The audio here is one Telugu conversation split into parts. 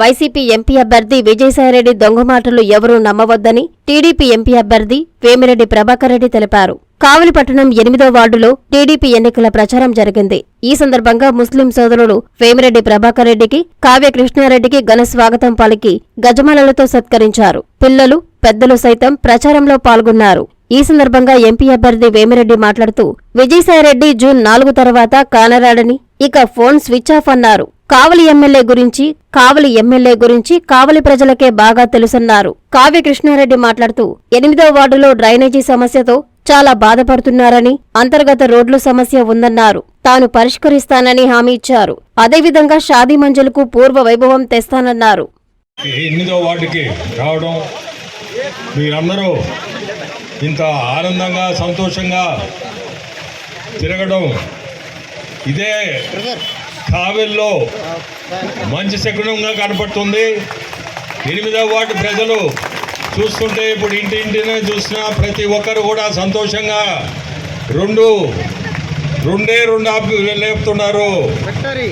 వైసీపీ ఎంపీ అభ్యర్థి విజయసాయిరెడ్డి దొంగ మాటలు ఎవరూ నమ్మవద్దని టీడీపీ ఎంపీ అభ్యర్థి వేమిరెడ్డి ప్రభాకర్ రెడ్డి తెలిపారు. కావలిపట్టణం ఎనిమిదో వార్డులో టీడీపీ ఎన్నికల ప్రచారం జరిగింది. ఈ సందర్భంగా ముస్లిం సోదరుడు వేమిరెడ్డి ప్రభాకర్ రెడ్డికి కావ్య కృష్ణారెడ్డికి ఘన స్వాగతం పలికి గజమాలలతో సత్కరించారు. పిల్లలు పెద్దలు సైతం ప్రచారంలో పాల్గొన్నారు. ఈ సందర్భంగా ఎంపీ అభ్యర్థి వేమిరెడ్డి మాట్లాడుతూ విజయసాయిరెడ్డి జూన్ నాలుగు తర్వాత కానరాడని ఇక ఫోన్ స్విచ్ ఆఫ్ అన్నారు. కావలి ఎమ్మెల్యే గురించి కావలి ఎమ్మెల్యే గురించి కావలి ప్రజలకే బాగా తెలుసన్నారు. కావ్య కృష్ణారెడ్డి మాట్లాడుతూ ఎనిమిదో వార్డులో డ్రైనేజీ సమస్యతో చాలా బాధపడుతున్నారని అంతర్గత రోడ్లు సమస్య ఉందన్నారు. తాను పరిష్కరిస్తానని హామీ ఇచ్చారు. అదేవిధంగా షాదీ మంజులకు పూర్వ వైభవం తెస్తానన్నారు. ఎనిమిదో వార్డుకి రావడం మీరందరూ ఇంత ఆనందంగా సంతోషంగా తిరగడం ఇదే కావెల్లో మంచి శకునంగా కనపడుతుంది. ఎనిమిదో వార్డు ప్రజలు చూస్తుంటే ఇప్పుడు ఇంటి ఇంటినే చూసిన ప్రతి ఒక్కరు కూడా సంతోషంగా రెండు రెండే రెండు ఆపి లేపుతున్నారు.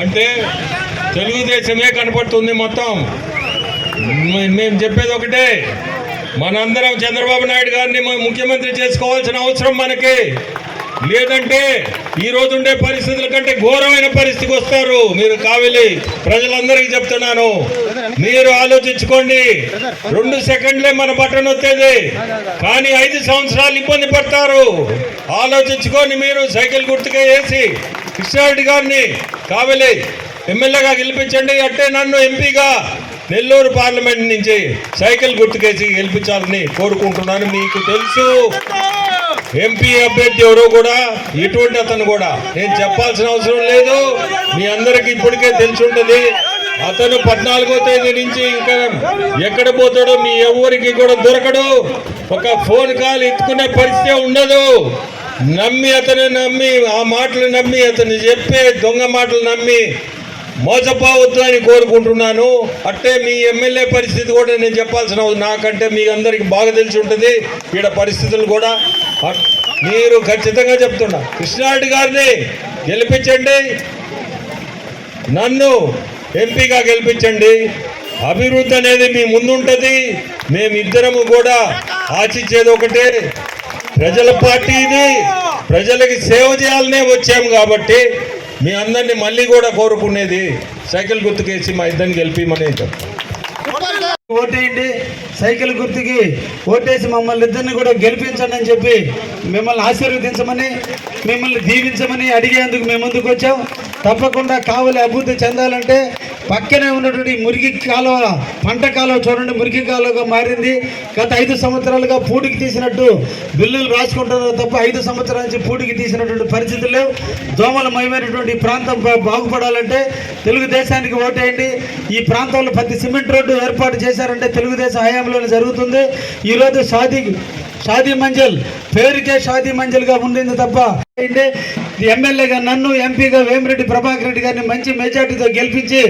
అంటే తెలుగుదేశమే కనపడుతుంది మొత్తం. మేము చెప్పేది ఒకటే మనందరం చంద్రబాబు నాయుడు గారిని ముఖ్యమంత్రి చేసుకోవాల్సిన అవసరం మనకి. లేదంటే ఈ రోజుండే పరిస్థితుల కంటే ఘోరమైన పరిస్థితికి వస్తారు. మీరు కావిలి ప్రజలందరికీ చెప్తున్నాను. మీరు ఆలోచించుకోండి. రెండు సెకండ్లే మన బటన్ వచ్చేది కానీ ఐదు సంవత్సరాలు ఇబ్బంది పడతారు. ఆలోచించుకొని మీరు సైకిల్ గుర్తుగా వేసి కృష్ణారెడ్డి గారిని కావిలి ఎమ్మెల్యేగా గెలిపించండి. అంటే నన్ను ఎంపీగా నెల్లూరు పార్లమెంట్ నుంచి సైకిల్ గుర్తుకేసి గెలిపించాలని కోరుకుంటున్నాను. మీకు తెలుసు. ఎంపీ అభ్యర్థి ఎవరు కూడా ఇటువంటి అతను కూడా. నేను చెప్పాల్సిన అవసరం లేదు. మీ అందరికి ఇప్పటికే తెలిసి ఉంటుంది. అతను పద్నాలుగో తేదీ నుంచి ఇంకా ఎక్కడ పోతాడో మీ ఎవరికి కూడా దొరకడు. ఒక ఫోన్ కాల్ ఎత్తుకునే పరిస్థితి ఉండదు. నమ్మి అతను నమ్మి ఆ మాటలు నమ్మి అతను చెప్పే దొంగ మాటలు నమ్మి మోసపోవద్దు అని కోరుకుంటున్నాను. అట్టే మీ ఎమ్మెల్యే పరిస్థితి కూడా నేను చెప్పాల్సిన నాకంటే మీ అందరికి బాగా తెలిసి ఉంటుంది. ఈడ పరిస్థితులు కూడా మీరు ఖచ్చితంగా చెప్తున్నా. కృష్ణారెడ్డి గారిని గెలిపించండి. నన్ను ఎంపీగా గెలిపించండి. అభివృద్ధి అనేది మీ ముందుంటుంది. మేమిద్దరము కూడా ఆశించేది ఒకటే. ప్రజల పార్టీ ఇది. ప్రజలకి సేవ చేయాలనే వచ్చాము కాబట్టి మీ అందరినీ మళ్ళీ కూడా కోరుకునేది సైకిల్ గుర్తుకేసి మా ఇద్దరిని గెలిపిమని చెప్తాను ఓటేయండి. సైకిల్ గుర్తుకి ఓటేసి మమ్మల్ని ఇద్దరిని కూడా గెలిపించండి అని చెప్పి మిమ్మల్ని ఆశీర్వదించమని మిమ్మల్ని దీవించమని అడిగేందుకు మేము ముందుకు వచ్చాం తప్పకుండా కావలి అభివృద్ధి చెందాలంటే పక్కనే ఉన్నటువంటి మురికి కాలువ పంట కాలువ చూడండి మురికి కాలువగా మారింది. గత ఐదు సంవత్సరాలుగా పూడికి తీసినట్టు బిల్లులు రాసుకుంటున్నారు తప్ప ఐదు సంవత్సరాల నుంచి పూడికి తీసినటువంటి పరిస్థితులు లేవు. దోమలమయమైనటువంటి ప్రాంతం బాగుపడాలంటే తెలుగుదేశానికి ఓటేయండి. ఈ ప్రాంతంలో ప్రతి సిమెంట్ రోడ్డు ఏర్పాటు చేశారంటే తెలుగుదేశం హయాంలోనే జరుగుతుంది. ఈరోజు షాదీ షాదీ మంజల్ పేరుకే షాదీ మంజల్గా ఉండింది తప్ప. ఎమ్మెల్యేగా నన్ను ఎంపీగా వేమిరెడ్డి ప్రభాకర్ రెడ్డి గారిని మంచి మెజార్టీతో గెలిపించి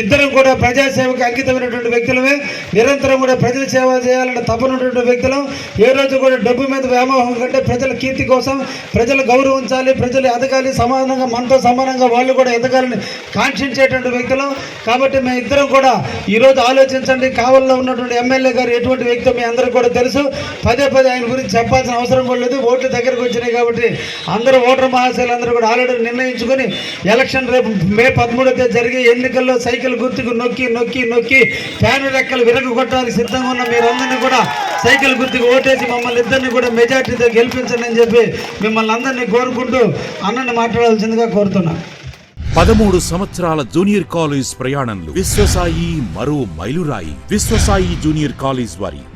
ఇద్దరం కూడా ప్రజాసేవకు అంకితమైనటువంటి వ్యక్తులమే. నిరంతరం కూడా ప్రజల సేవ చేయాలని తప్పనటువంటి వ్యక్తులం. ఏ రోజు కూడా డబ్బు మీద వ్యామోహం కంటే ప్రజల కీర్తి కోసం ప్రజలు గౌరవించాలి ప్రజలు ఎదగాలి సమానంగా మనతో సమానంగా వాళ్ళు కూడా ఎదగాలని కాంక్షించేటువంటి వ్యక్తులం. కాబట్టి మేము ఇద్దరం కూడా ఈరోజు ఆలోచించండి. కావల్లో ఉన్నటువంటి ఎమ్మెల్యే గారు ఎటువంటి వ్యక్తి మీ అందరికీ కూడా తెలుసు. పదే పదే ఆయన గురించి చెప్పాల్సిన అవసరం కూడా లేదు. ఓట్లు దగ్గరకు వచ్చినాయి కాబట్టి అందరూ ఓటర్ మహాశైలు అందరూ కూడా ఆల్రెడీ నిర్ణయించుకొని ఎలక్షన్ రేపు మే పదమూడో తేదీ జరిగే ఎన్నికల్లో సైకిల్ గుర్తుకు నొక్కి నొక్కి నొక్కి ఫ్యాన్ రెక్కలు విరగొట్టడానికి సిద్ధంగా ఉన్న మీరందరినీ కూడా సైకిల్ గుర్తుకు ఓటేసి మమ్మల్ని ఇద్దరిని కూడా మెజార్టీతో గెలిపించండి అని చెప్పి మిమ్మల్ని అందరినీ కోరుకుంటూ అన్నని మాట్లాడాల్సిందిగా కోరుతున్నాను పదమూడు సంవత్సరాల జూనియర్ కాలేజ్ ప్రయాణంలో విశ్వసాయి మరో మైలురాయి. విశ్వసాయి జూనియర్ కాలేజ్ వారి